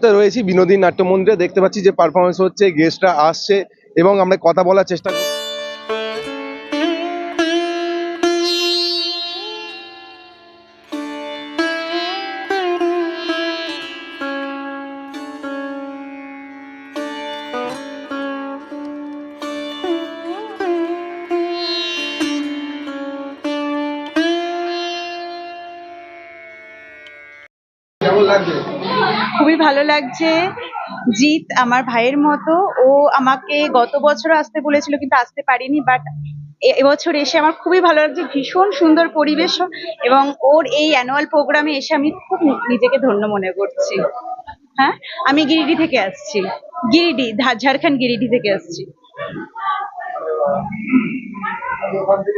মুহূর্তে রয়েছি বিনোদী নাট্য মন্দিরে দেখতে পাচ্ছি যে পারফরমেন্স হচ্ছে গেস্টরা আসছে এবং আমরা কথা বলার চেষ্টা করছি কেমন লাগছে? খুবই ভালো লাগছে। জিৎ আমার ভাইয়ের মতো, ও আমাকে গত বছর আসতে বলেছিল কিন্তু আসতে পারিনি বাট এবছর এসে আমার খুবই ভালো লাগছে, ভীষণ সুন্দর পরিবেশ এবং ওর এই অ্যানুয়াল প্রোগ্রামে এসে আমি খুব নিজেকে ধন্য মনে করছি। হ্যাঁ? আমি গিরিডি থেকে আসছি। গিরিডি, ঝা- ঝাড়খণ্ড গিরিডি থেকে আসছি। করতে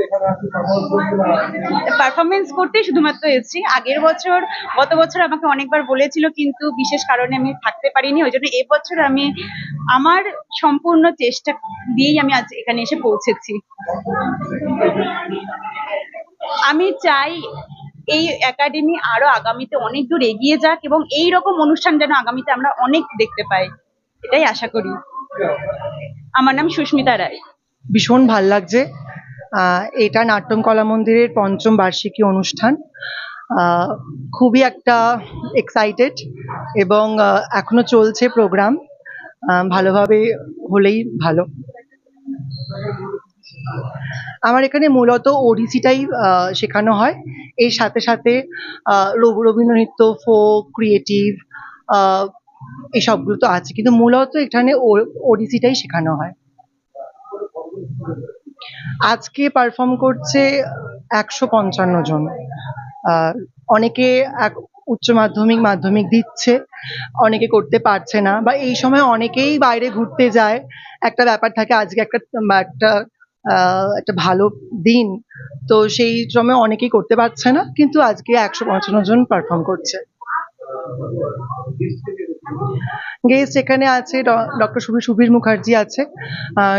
পারফরমেন্স করতেই শুধুমাত্র এসেছি। আগের বছর, গত বছর আমাকে অনেকবার বলেছিল, কিন্তু বিশেষ কারণে আমি থাকতে পারিনি। ওই জন্য এবছর আমি আমার সম্পূর্ণ চেষ্টা দিয়েই আমি আজ এখানে এসে পৌঁছেছি। আমি চাই এই একাডেমি আরও আগামীতে অনেক দূর এগিয়ে যাক এবং এই রকম অনুষ্ঠান যেন আগামীতে আমরা অনেক দেখতে পাই। এটাই আশা করি। আমার নাম সুস্মিতা রায়। ভীষণ ভালো লাগছে। এটা নাট্যম কলা মন্দিরের পঞ্চম বার্ষিকী অনুষ্ঠান। খুবই একটা এক্সাইটেড এবং এখনও চলছে প্রোগ্রাম ভালোভাবে হলেই ভালো। আমার এখানে মূলত ওডিসিটাই শেখানো হয়। এর সাথে সাথে রবীন্দ্র নৃত্য ফোক ক্রিয়েটিভ এসবগুলো তো আছে। কিন্তু মূলত এখানে ওডিসিটাই শেখানো হয়। আজকে পারফর্ম করছে একশো পঞ্চান্ন জন। অনেকে এক উচ্চ মাধ্যমিক মাধ্যমিক দিচ্ছে, অনেকে করতে পারছে না বা এই সময় অনেকেই বাইরে ঘুরতে যায়। একটা ব্যাপার থাকে, আজকে একটা একটা একটা ভালো দিন, তো সেই সময় অনেকেই করতে পারছে না, কিন্তু আজকে একশো পঞ্চান্ন জন পারফর্ম করছে। গেস্ট এখানে আছে ডক্টর সুবীর সুবীর মুখার্জি আছে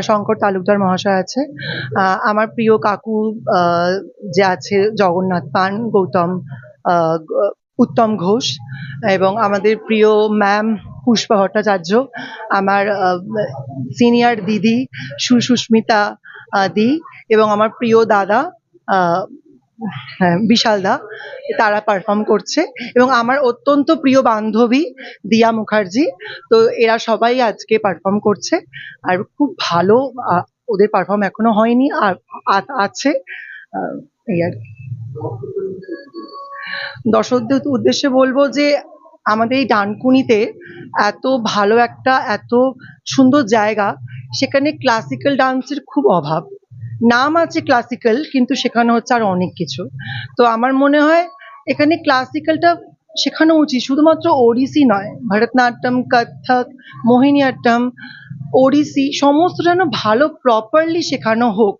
শঙ্কর তালুকদার মহাশয় আছে আমার প্রিয় কাকু যে আছে জগন্নাথ পান, গৌতম উত্তম ঘোষ এবং আমাদের প্রিয় ম্যাম পুষ্পা ভট্টাচার্য, আমার সিনিয়র দিদি সুসুস্মিতা দি এবং আমার প্রিয় দাদা হ্যাঁ বিশাল দা, তারা পারফর্ম করছে এবং আমার অত্যন্ত প্রিয় বান্ধবী দিয়া মুখার্জি তো এরা সবাই আজকে পারফর্ম করছে আর খুব ভালো ওদের পারফর্ম এখনও হয়নি আর আছে এই আর। দর্শকদের উদ্দেশ্যে বলব যে আমাদের এই ডানকুনিতে এত ভালো একটা, এত সুন্দর জায়গা, সেখানে ক্লাসিক্যাল ডান্সের খুব অভাব নাম আছে ক্লাসিক্যাল কিন্তু শেখানো হচ্ছে আর অনেক কিছু। তো আমার মনে হয় এখানে ক্লাসিক্যালটা শেখানো উচিত, শুধুমাত্র ওড়িশি নয়, ভরতনাট্যম কত্থক মোহিনীঅট্টম ওড়িশি, সমস্ত যেন ভালো প্রপারলি শেখানো হোক।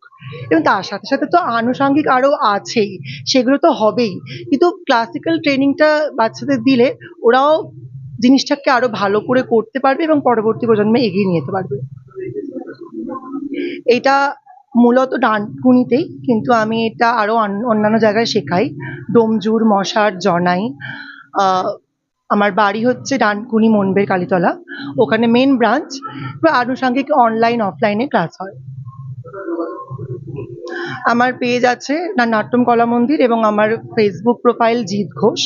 এবং তার সাথে সাথে তো আনুষঙ্গিক আরও আছেই, সেগুলো তো হবেই। কিন্তু ক্লাসিক্যাল ট্রেনিংটা বাচ্চাদের দিলে ওরাও জিনিসটাকে আরও ভালো করে করতে পারবে এবং পরবর্তী প্রজন্মে এগিয়ে নিয়ে যেতে পারবে। এটা মূলত ডানকুনিতেই, কিন্তু আমি এটা আরও অন- অন্যান্য জায়গায় শেখাই। ডোমজুর, মশার, জনাই। আমার বাড়ি হচ্ছে ডানকুনি মনবের কালীতলা। ওখানে মেন ব্রাঞ্চ আনুষঙ্গিক অনলাইন অফলাইনে ক্লাস হয়। আমার পেজ আছে না, নাট্যম কলা মন্দির এবং আমার ফেসবুক প্রোফাইল জিৎ ঘোষ।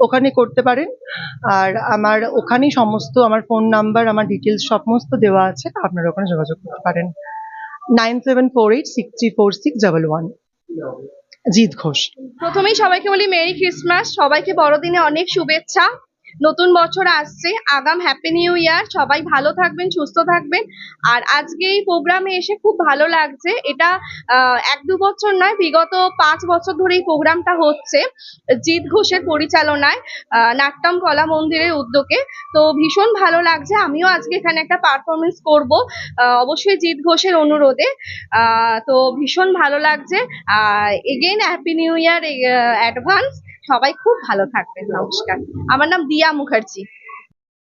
ওখানে করতে পারেন। আর আমার ওখানেই সমস্ত, আমার ফোন নাম্বার আমার ডিটেলস সমস্ত দেওয়া আছে। আপনারা ওখানে যোগাযোগ করতে পারেন। Nine seven four eight six four six double one. Jeet Ghosh. প্রথমেই সবাইকে বলি মেরি ক্রিসমাস। সবাইকে বড়দিনে অনেক শুভেচ্ছা। নতুন বছর আসছে, আগাম হ্যাপি নিউ ইয়ার সবাই ভালো থাকবেন, সুস্থ থাকবেন। আর আজকে এই প্রোগ্রামে এসে খুব ভালো লাগছে, এটা এক দু বছর নয়, বিগত পাঁচ বছর ধরে এই প্রোগ্রামটা হচ্ছে, জিৎ ঘোষের পরিচালনায় নাট্যম কলা মন্দিরের উদ্যোগে। তো ভীষণ ভালো লাগছে, আমিও আজকে এখানে একটা পারফরমেন্স করব অবশ্যই জিৎ ঘোষের অনুরোধে। তো ভীষণ ভালো লাগছে again happy new year advance সবাই খুব ভালো থাকবেন, নমস্কার। আমার নাম Diya Mukherjee.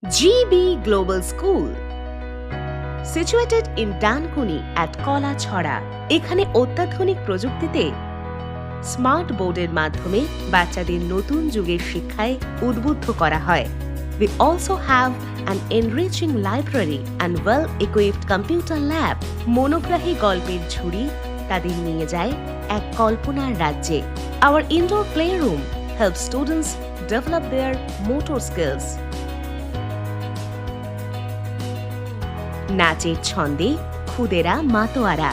GB Global School, situated in Dankuni at কলা ছড়া এখানে অত্যাধুনিক প্রযুক্তিতে স্মার্ট বোর্ডের মাধ্যমে বাচ্চাদের নতুন যুগের শিক্ষায় উদ্বুদ্ধ করা হয়। We also have an enriching library and well-equipped computer lab. মনোগ্রাহী গল্পের ঝুড়ি তাদের নিয়ে যায় এক কল্পনার রাজ্যে। Our indoor playroom helps students develop their motor skills. নাচের ছন্দে খুদেরা মাতোয়ারা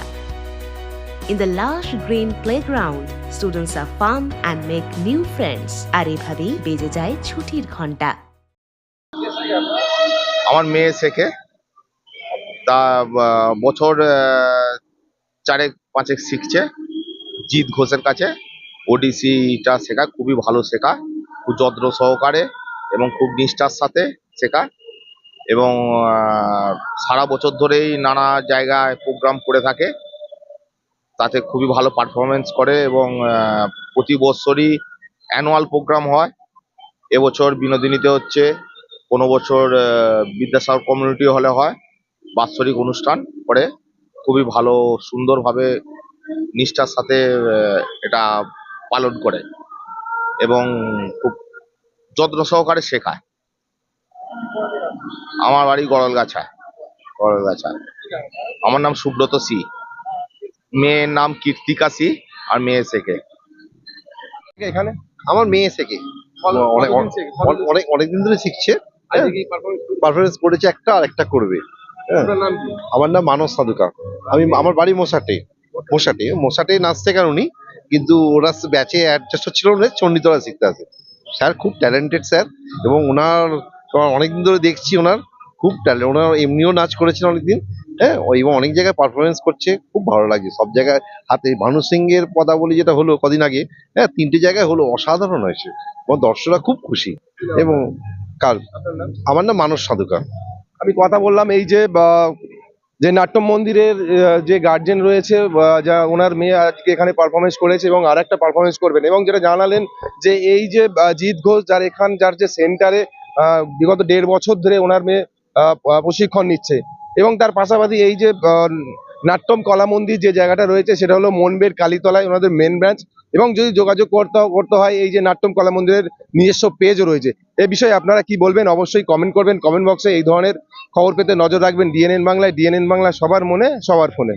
In the lush green playground, students are fun and make new friends. আর এভাবেই বেজে যায় ছুটির ঘণ্টা আমার মেয়ে শেখে তা বছর চারেক পাঁচেক শিখছে জিৎ ঘোষের কাছে ওডিসিটা শেখা খুবই ভালো শেখা, খুব যত্ন সহকারে এবং খুব নিষ্ঠার সাথে শেখা এবং সারা বছর ধরেই নানা জায়গায় প্রোগ্রাম করে থাকে। তাতে খুবই ভালো পারফরমেন্স করে এবং প্রতি বছরই অ্যানুয়াল প্রোগ্রাম হয়। এবছর বিনোদিনীতে হচ্ছে কোনো বছর বিদ্যাসাগর কমিউনিটি হলে হয়, বাৎসরিক অনুষ্ঠান করে। খুবই ভালো, সুন্দরভাবে নিষ্ঠার সাথে এটা পালন করে এবং খুব যত্ন সহকারে শেখায়। আমার বাড়ি গড়লগাছা গড়লগাছা। আমার নাম সুব্রত সি। মেয়ের নাম কীর্তিকা সি আর মেয়ে শেখে। এখানে? আমার মেয়ে শেখে। অনেক অনেক অনেক অনেকদিন ধরে শিখছে পারফরমেন্স করেছে। একটা আর একটা করবে হ্যাঁ। আমার নাম মানস সাধুকা আমি আমার বাড়ি মোসাটে মোসাটে মোসাটে নাচ শেখার উনি। কিন্তু ওরা ব্যাচে অ্যাডজাস্ট হচ্ছিল না, চণ্ডীতলা শিখতে আসে। স্যার খুব ট্যালেন্টেড স্যার এবং ওনার অনেকদিন ধরে দেখছি ওনার, খুব ট্যালেন্ট ওনার এমনিও নাচ করেছেন অনেকদিন হ্যাঁ এবং অনেক জায়গায় পারফরমেন্স করছে, খুব ভালো লাগছে। সব জায়গায় হাতে ভানু সিংয়ের পদাবলী যেটা হলো কদিন আগে হ্যাঁ তিনটে জায়গায় হলো অসাধারণ হয়েছে। এবং দর্শকরা খুব খুশি। এবং কার? আমার নাম মানস সাধুকা আমি কথা বললাম এই যে যে নাট্য মন্দিরের যে গার্জেন রয়েছে যা ওনার মেয়ে আজকে এখানে পারফরমেন্স করেছে এবং আর একটা পারফরমেন্স করবেন। এবং যেটা জানালেন যে এই যে জিৎ ঘোষ, যার এখান, যার যে সেন্টারে বিগত দেড় বছর ধরে ওনার মেয়ে প্রশিক্ষণ নিচ্ছে। এবং তার পাশাপাশি এই যে নাট্যম কলা মন্দির যে জায়গাটা রয়েছে, সেটা হলো মনবের কালীতলায় ওনাদের মেন ব্রাঞ্চ এবং যদি যোগাযোগ করতে করতে হয়, এই যে নাট্যম কলা মন্দিরের নিজস্ব পেজও রয়েছে। এ বিষয়ে আপনারা কি বলবেন? অবশ্যই কমেন্ট করবেন। কমেন্ট বক্সে এই ধরনের খবর পেতে নজর রাখবেন। ডিএনএন বাংলায় ডিএনএন বাংলা সবার মনে, সবার ফোনে।